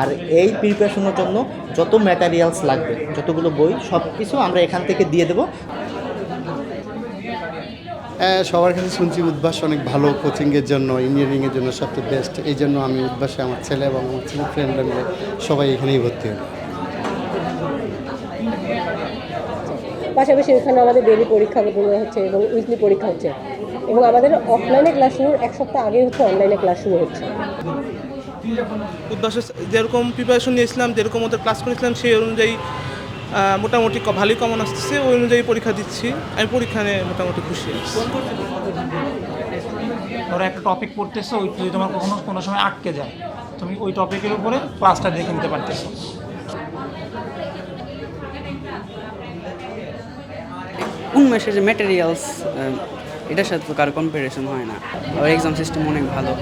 আর এই প্রিপারেশনের জন্য যত ম্যাটেরিয়ালস লাগবে যতগুলো বই সব কিছু আমরা এখান থেকে দিয়ে দেবো। হ্যাঁ সবার কাছে শুনছি উদ্ভাস অনেক ভালো কোচিংয়ের জন্য ইঞ্জিনিয়ারিংয়ের জন্য সবচেয়ে বেস্ট এই জন্য আমি উদ্ভাসে আমার ছেলে এবং আমার ছেলে ফ্রেন্ডরা মিলে সবাই এখানেই ভর্তি হলো পাশাপাশি এখানে আমাদের ডেলি পরীক্ষাগুলো হচ্ছে এবং উইকলি পরীক্ষা হচ্ছে। এবং আমাদের অফলাইনে ক্লাস শুরুর এক সপ্তাহ আগে হচ্ছে অনলাইনে ক্লাস শুরু হচ্ছে। উদ্ভাসে যেরকম প্রিপারেশন নিয়েছিলাম যেরকম ওদের ক্লাস করেছিলাম সেই অনুযায়ী মোটামুটি ভালোই কমন আসতেছে ওই অনুযায়ী পরীক্ষা দিচ্ছি। আমি পরীক্ষা নিয়ে মোটামুটি খুশি আছি। ধরো একটা টপিক পড়তেছো ওই যদি তোমার কখনো কোনো সময় আটকে যায় তুমি ওই টপিকের উপরে ক্লাসটা দেখে নিতে পারতেছো। উন্মেষের যে ম্যাটেরিয়ালস এটার সাথে তো কারও কম্পারিজন হয় না। আর এক্সাম সিস্টেম অনেক ভালো।